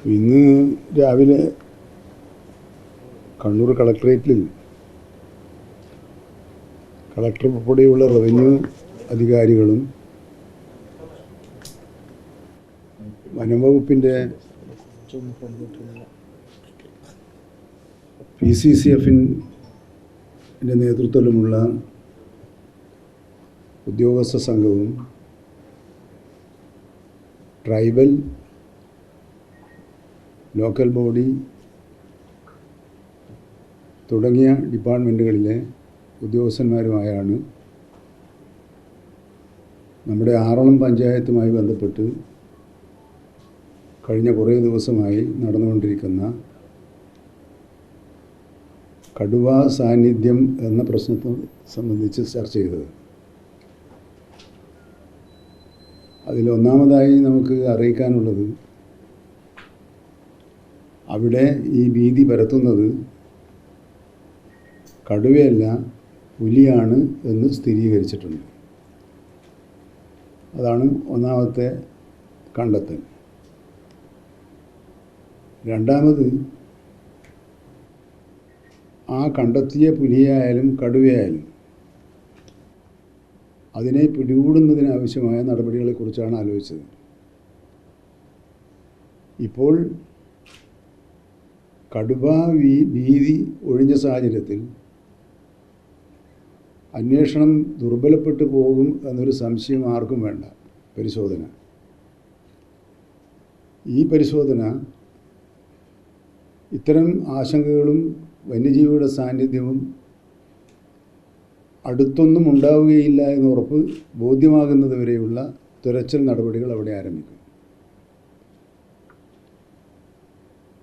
ഇന്ന് രാവിലെ കണ്ണൂർ കളക്ടറേറ്റിൽ കളക്ടർ ഉൾപ്പെടെയുള്ള റവന്യൂ അധികാരികളും വനംവകുപ്പിന്റെ പി സി സി എഫിന്റെ നേതൃത്വത്തിലുമുള്ള ഉദ്യോഗസ്ഥ സംഘവും ട്രൈബൽ ലോക്കൽ ബോഡി തുടങ്ങിയ ഡിപ്പാർട്ട്മെന്റുകളിലെ ഉദ്യോഗസ്ഥന്മാരുമായാണ് നമ്മുടെ ആറളം പഞ്ചായത്തുമായി ബന്ധപ്പെട്ട് കഴിഞ്ഞ കുറേ ദിവസമായി നടന്നുകൊണ്ടിരിക്കുന്ന കടുവ സാന്നിധ്യം എന്ന പ്രശ്നത്തെ സംബന്ധിച്ച് ചർച്ച ചെയ്തത്. അതിലൊന്നാമതായി നമുക്ക് അറിയിക്കാനുള്ളത് അവിടെ ഈ ഭീതി പരത്തുന്നത് കടുവയല്ല പുലിയാണ് എന്ന് സ്ഥിരീകരിച്ചിട്ടുണ്ട്. അതാണ് ഒന്നാമത്തെ കണ്ടെത്തൽ. രണ്ടാമത് ആ കണ്ടെത്തിയ പുലിയായാലും കടുവയായാലും അതിനെ പിടികൂടുന്നതിനാവശ്യമായ നടപടികളെക്കുറിച്ചാണ് ആലോചിച്ചത്. ഇപ്പോൾ കടുവ ഭീതി ഒഴിഞ്ഞ സാഹചര്യത്തിൽ അന്വേഷണം ദുർബലപ്പെട്ടു പോകും എന്നൊരു സംശയം ആർക്കും വേണ്ട. പരിശോധന. ഈ പരിശോധന ഇത്തരം ആശങ്കകളും വന്യജീവിയുടെ സാന്നിധ്യവും അടുത്തൊന്നും ഉണ്ടാവുകയില്ല എന്ന് ഉറപ്പ് ബോധ്യമാകുന്നത് വരെയുള്ള തിരച്ചിൽ നടപടികൾ അവിടെ ആരംഭിക്കും.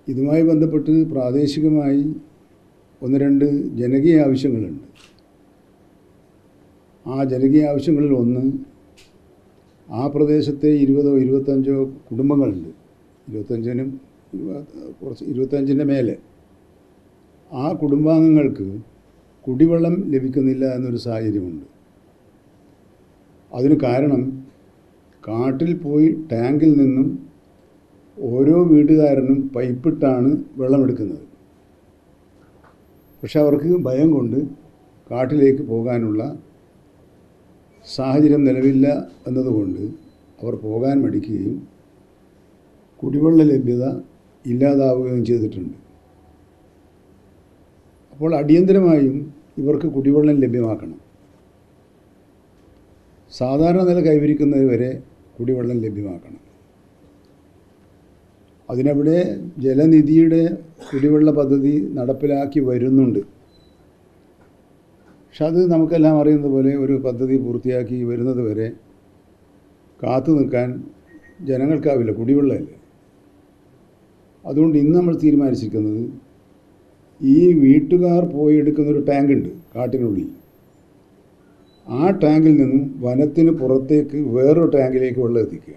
ഇതുമായി ബന്ധപ്പെട്ട് പ്രാദേശികമായി ഒന്ന് രണ്ട് ജനകീയ ആവശ്യങ്ങളുണ്ട്. ആ ജനകീയ ആവശ്യങ്ങളിൽ ഒന്ന് ആ പ്രദേശത്തെ ഇരുപതോ ഇരുപത്തഞ്ചോ കുടുംബങ്ങളുണ്ട്. ഇരുപത്തഞ്ചിനും കുറച്ച് ഇരുപത്തഞ്ചിന്റെ മേലെ. ആ കുടുംബാംഗങ്ങൾക്ക് കുടിവെള്ളം ലഭിക്കുന്നില്ല എന്നൊരു സാഹചര്യമുണ്ട്. അതിന് കാരണം കാട്ടിൽ പോയി ടാങ്കിൽ നിന്നും ഓരോ വീട്ടുകാരനും പൈപ്പിട്ടാണ് വെള്ളമെടുക്കുന്നത്. പക്ഷെ അവർക്ക് ഭയം കൊണ്ട് കാട്ടിലേക്ക് പോകാനുള്ള സാഹചര്യം നിലവില്ല എന്നതുകൊണ്ട് അവർ പോകാൻ മടിക്കുകയും കുടിവെള്ള ലഭ്യത ഇല്ലാതാവുകയും ചെയ്തിട്ടുണ്ട്. അപ്പോൾ അടിയന്തരമായും ഇവർക്ക് കുടിവെള്ളം ലഭ്യമാക്കണം. സാധാരണ നില കൈവരിക്കുന്നതുവരെ കുടിവെള്ളം ലഭ്യമാക്കണം. അതിനവിടെ ജലനിധിയുടെ കുടിവെള്ള പദ്ധതി നടപ്പിലാക്കി വരുന്നുണ്ട്. പക്ഷെ അത് നമുക്കെല്ലാം അറിയുന്നത് പോലെ ഒരു പദ്ധതി പൂർത്തിയാക്കി വരുന്നത് വരെ കാത്തു നിൽക്കാൻ ജനങ്ങൾക്കാവില്ല കുടിവെള്ളമല്ലേ. അതുകൊണ്ട് ഇന്ന് നമ്മൾ തീരുമാനിച്ചിരിക്കുന്നത് ഈ വീട്ടുകാർ പോയി എടുക്കുന്ന ഒരു ടാങ്ക് ഉണ്ട് കാട്ടിനുള്ളിൽ. ആ ടാങ്കിൽ നിന്നും വനത്തിന് പുറത്തേക്ക് വേറൊരു ടാങ്കിലേക്ക് വെള്ളം എത്തിക്കുക.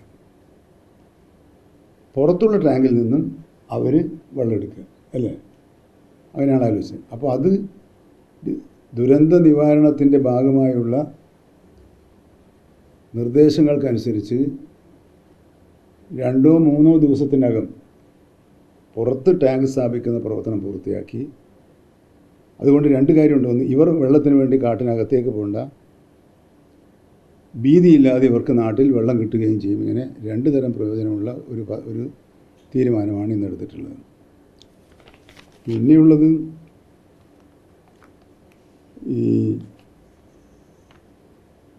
പുറത്തുള്ള ടാങ്കിൽ നിന്നും അവർ വെള്ളം എടുക്കുക അല്ലേ? അങ്ങനെയാണ് ആലോചിച്ചത്. അപ്പോൾ അത് ദുരന്ത നിവാരണത്തിന്റെ ഭാഗമായുള്ള നിർദ്ദേശങ്ങൾക്കനുസരിച്ച് രണ്ടോ മൂന്നോ ദിവസത്തിനകം പുറത്ത് ടാങ്ക് സ്ഥാപിക്കുന്ന പ്രവർത്തനം പൂർത്തിയാക്കി. അതുകൊണ്ട് രണ്ട് കാര്യമുണ്ട്. ഒന്ന് ഇവർ വെള്ളത്തിന് വേണ്ടി കാട്ടിനകത്തേക്ക് പോകണ്ട. ഭീതിയില്ലാതെ ഇവർക്ക് നാട്ടിൽ വെള്ളം കിട്ടുകയും ചെയ്യും. ഇങ്ങനെ രണ്ട് തരം പ്രയോജനമുള്ള ഒരു ഒരു തീരുമാനമാണ് ഇന്ന് എടുത്തിട്ടുള്ളത്. പിന്നെയുള്ളത് ഈ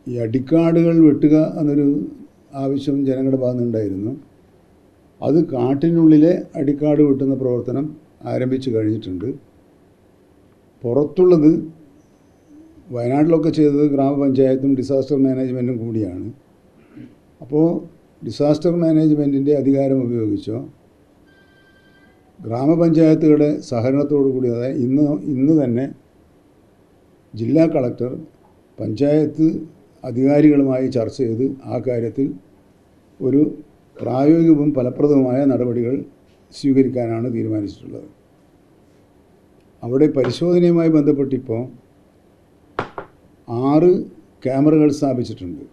ഈ അടിക്കാടുകൾ വെട്ടുക എന്നൊരു ആവശ്യം ജനങ്ങളുടെ ഭാഗത്തുനിന്നുണ്ടായിരുന്നു അത് കാട്ടിനുള്ളിലെ അടിക്കാട് വെട്ടുന്ന പ്രവർത്തനം ആരംഭിച്ചു കഴിഞ്ഞിട്ടുണ്ട്. പുറത്തുള്ളത് വയനാട്ടിലൊക്കെ ചെയ്തത് ഗ്രാമപഞ്ചായത്തും ഡിസാസ്റ്റർ മാനേജ്മെന്റും കൂടിയാണ്. അപ്പോൾ ഡിസാസ്റ്റർ മാനേജ്മെന്റിന്റെ അധികാരം ഉപയോഗിച്ചോ ഗ്രാമപഞ്ചായത്തുകളുടെ സഹകരണത്തോടു കൂടി അതായത് ഇന്ന് ഇന്ന് തന്നെ ജില്ലാ കളക്ടർ പഞ്ചായത്ത് അധികാരികളുമായി ചർച്ച ചെയ്ത് ആ കാര്യത്തിൽ ഒരു പ്രായോഗികവും ഫലപ്രദവുമായ നടപടികൾ സ്വീകരിക്കാനാണ് തീരുമാനിച്ചിട്ടുള്ളത്. അവിടെ പരിശോധനയുമായി ബന്ധപ്പെട്ടിപ്പോൾ ആറ് ക്യാമറകൾ സ്ഥാപിച്ചിട്ടുണ്ട്.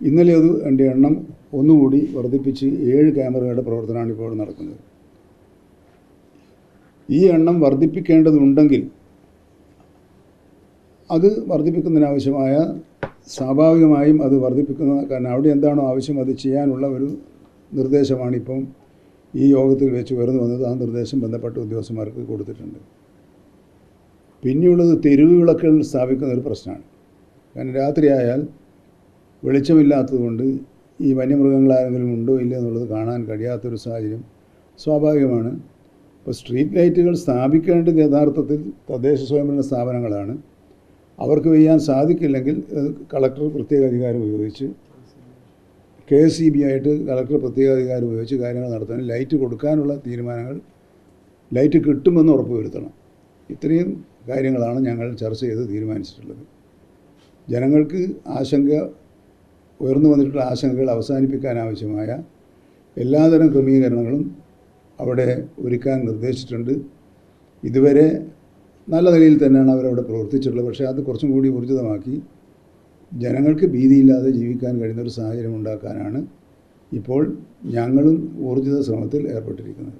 ഇന്നലെ അത് എന്റെ എണ്ണം ഒന്നുകൂടി വർദ്ധിപ്പിച്ച് ഏഴ് ക്യാമറകളുടെ പ്രവർത്തനമാണ് ഇപ്പോൾ നടക്കുന്നത്. ഈ എണ്ണം വർദ്ധിപ്പിക്കേണ്ടതുണ്ടെങ്കിൽ അത് വർദ്ധിപ്പിക്കുന്നതിനാവശ്യമായ സ്വാഭാവികമായും അത് വർദ്ധിപ്പിക്കുന്ന കാരണം അവിടെ എന്താണോ ആവശ്യം അത് ചെയ്യാനുള്ള ഒരു നിർദ്ദേശമാണ് ഇപ്പം ഈ യോഗത്തിൽ വെച്ച് ഉയർന്നു വന്നത്. ആ നിർദ്ദേശം ബന്ധപ്പെട്ട ഉദ്യോഗസ്ഥന്മാർക്ക് കൊടുത്തിട്ടുണ്ട്. പിന്നെയുള്ളത് തെരുവ് വിളക്കുകൾ സ്ഥാപിക്കുന്ന ഒരു പ്രശ്നമാണ്. കാരണം രാത്രിയായാൽ വെളിച്ചമില്ലാത്തതുകൊണ്ട് ഈ വന്യമൃഗങ്ങൾ ആരെങ്കിലും ഉണ്ടോ ഇല്ലയോ എന്നുള്ളത് കാണാൻ കഴിയാത്തൊരു സാഹചര്യം സ്വാഭാവികമാണ്. ഇപ്പോൾ സ്ട്രീറ്റ് ലൈറ്റുകൾ സ്ഥാപിക്കേണ്ടത് യഥാർത്ഥത്തിൽ തദ്ദേശ സ്വയംഭരണ സ്ഥാപനങ്ങളാണ്. അവർക്ക് ചെയ്യാൻ സാധിക്കില്ലെങ്കിൽ കളക്ടർ പ്രത്യേക അധികാരം ഉപയോഗിച്ച് കെ എസ് സി ബി ആയിട്ട് കളക്ടർ പ്രത്യേക അധികാരം ഉപയോഗിച്ച് കാര്യങ്ങൾ നടത്താൻ ലൈറ്റ് കൊടുക്കാനുള്ള തീരുമാനങ്ങൾ ലൈറ്റ് കിട്ടുമെന്ന് ഉറപ്പുവരുത്തണം. ഇത്രയും കാര്യങ്ങളാണ് ഞങ്ങൾ ചർച്ച ചെയ്ത് തീരുമാനിച്ചിട്ടുള്ളത്. ജനങ്ങൾക്ക് ആശങ്ക ഉയർന്നു വന്നിട്ടുള്ള ആശങ്കകൾ അവസാനിപ്പിക്കാൻ ആവശ്യമായ എല്ലാതരം ക്രമീകരണങ്ങളും അവിടെ ഒരുക്കാൻ നിർദ്ദേശിച്ചിട്ടുണ്ട്. ഇതുവരെ നല്ല നിലയിൽ തന്നെയാണ് അവരവിടെ പ്രവർത്തിച്ചിട്ടുള്ളത്. പക്ഷേ അത് കുറച്ചും കൂടി ഊർജിതമാക്കി ജനങ്ങൾക്ക് ഭീതിയില്ലാതെ ജീവിക്കാൻ കഴിയുന്ന ഒരു സാഹചര്യം ഉണ്ടാക്കാനാണ് ഇപ്പോൾ ഞങ്ങളും ഊർജിത ശ്രമത്തിൽ ഏർപ്പെട്ടിരിക്കുന്നത്.